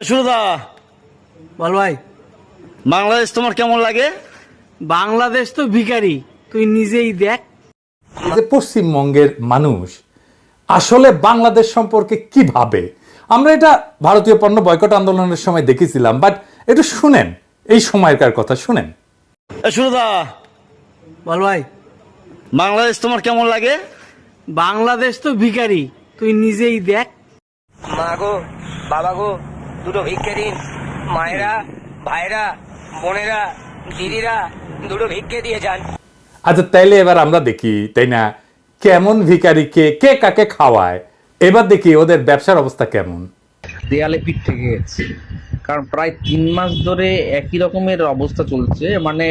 সুরদা বল ভাই। বাংলাদেশ তোমার কেমন লাগে? বাংলাদেশ তো ভিখারি তুই নিজেই দেখ। যে পশ্চিমবঙ্গের মানুষ আসলে বাংলাদেশ সম্পর্কে কি ভাবে? আমরা এটা ভারতীয় পণ্য বয়কট আন্দোলনের সময় দেখেছিলাম বাট একটু শুনেন এই সময়কার কথা শুনেন। সুরদা বল ভাই। বাংলাদেশ তোমার কেমন লাগে? বাংলাদেশ তো ভিখারি তুই নিজেই দেখ। মা গো বাবা গো দুটো ভিক্ষে দিন। মায়েরা ভাইরা বোনেরা দিদিরা দুটো ভিক্ষে দিয়ে যান। আচ্ছা তাইলে এবার আমরা দেখি তাই না? কেমন ভিকারিকে কে কাকে খাওয়ায়? এবার দেখি ওদের ব্যবসার অবস্থা কেমন। দেয়ালে পিঠ থেকে গেছে। কারণ প্রায় তিন মাস ধরে একই রকমের অবস্থা চলছে। মানে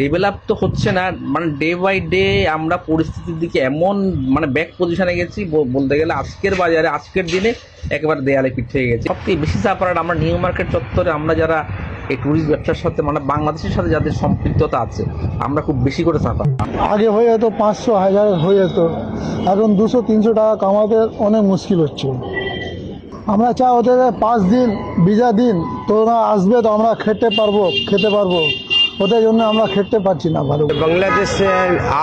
ডেভেলপ তো হচ্ছে না মানে ডে বাই ডে আমরা পরিস্থিতির দিকে এমন মানে ব্যাক পজিশনে গেছি বলতে গেলে আজকের বাজারে, আজকের দিনে একেবারে দেয়ালে পিঠ গেছে। সবথেকে বেশি সাফার আমরা নিউ মার্কেট চত্বরে আমরা যারা এই ট্যুরিস্ট ব্যবসার সাথে মানে বাংলাদেশের সাথে যাদের সম্পৃক্ততা আছে, আমরা খুব বেশি করে সাফার আগে হয়ে যেত পাঁচশো, হাজার হয়ে যেত। এখন দুশো, তিনশো টাকা কামাতে অনেক মুশকিল হচ্ছে। আমরা চা ওদের পাঁচ দিন ভিজা দিন, তোরা আসবে তো আমরা খেতে পারব খেতে পারব। ওদের জন্য আমরা খেতে পারছি না ভালো করে। बांग्लादेश से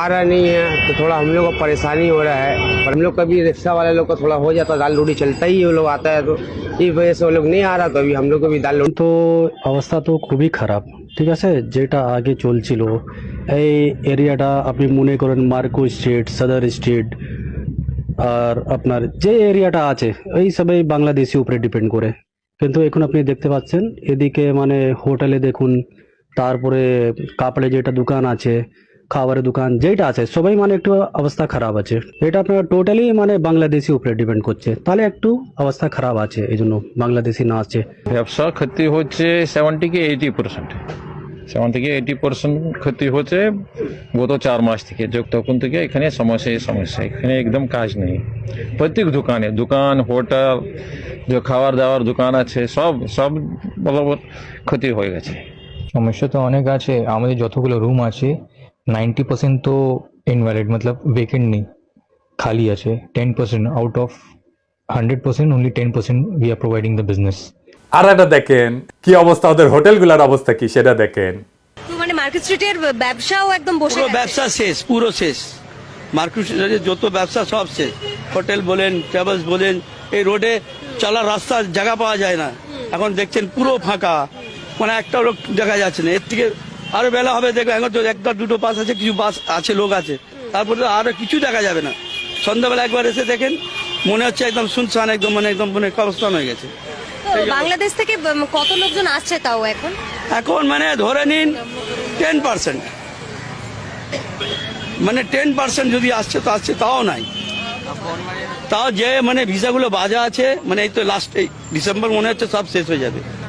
आ रहा नहीं है तो थोड़ा हम लोग को परेशानी हो रहा है पर हम लोग कभी रिक्शा वाले लोग का थोड़ा हो जाता है दाल रोटी चलता ही है वो लोग आता है तो इस वजह से वो लोग नहीं आ रहा तो अभी हम लोग को भी दाल रोटी তো অবস্থা তো খুবই খারাপ ঠিক আছে যেটা আগে চলছিল এই এরিয়াটা আপনি মনে করেন মার্কো স্ট্রিট সদর স্ট্রিট আর আপনার যে এরিয়াটা আছে এই সবাই বাংলাদেশি উপরে ডিপেন্ড করে কিন্তু এখন আপনি দেখতে পাচ্ছেন এদিকে মানে হোটেলে দেখুন তারপরে কাপড়ে যেটা দোকান আছে, খাবারের দোকান যেটা আছে, সবাই মানে একটু অবস্থা খারাপ আছে। এটা আপনার টোটালি মানে বাংলাদেশি উপরে ডিপেন্ড করছে। তাহলে একটু অবস্থা খারাপ আছে এই জন্য বাংলাদেশি না আছে। ব্যবসা ক্ষতি হচ্ছে সেভেন্টি কি এইটি পার্সেন্ট সেভেন থেকে এইটি পার্সেন্ট ক্ষতি হচ্ছে গত চার মাস থেকে তখন থেকে এখানে সমস্যা সমস্যা। এখানে একদম কাজ নেই। প্রত্যেক দোকানে, দোকান, হোটেল, যে খাবার দাবার দোকান আছে, সব সব বরাবর ক্ষতি হয়ে গেছে। সমস্যা তো অনেক আছে। আমাদের যতগুলো রুম আছে নাইনটি পার্সেন্ট তো ইনভ্যালিড মতলব ভেকেন্ট নেই খালি আছে। Ten percent out of hundred percent only ten percent we are providing the business আর একটা দেখেন কি অবস্থা ওদের হোটেলগুলোর অবস্থা কি সেটা দেখেন। মানে মার্কেট স্ট্রিটের ব্যবসাও একদম বসে পুরো ব্যবসা শেষ পুরো শেষ। মার্কেট যত ব্যবসা সব শেষ। হোটেল বলেন ট্রাভেলস বলেন এই রোডে চলার রাস্তার জায়গা পাওয়া যায় না। এখন দেখছেন পুরো ফাঁকা। মানে একটা লোক দেখা যাচ্ছে না। এর থেকে আরও বেলা হবে দেখবে এখন তো একটা দুটো বাস আছে কিছু বাস আছে লোক আছে। তারপরে আরও কিছু দেখা যাবে না। সন্ধ্যাবেলা একবার এসে দেখেন মনে হচ্ছে একদম শুনশান একদম মানে একদম মানে কবস্থান হয়ে গেছে। বাংলাদেশ থেকে কত লোকজন আসছে তাও এখন? এখন মানে ধরে নিন টেন পার্সেন্ট মানে টেন পার্সেন্ট যদি আসছে তো আসছে তাও নাই। তাও যে মানে ভিসাগুলো বাজা আছে মানে এই তো লাস্ট এই ডিসেম্বর মনে হচ্ছে সব শেষ হয়ে যাবে।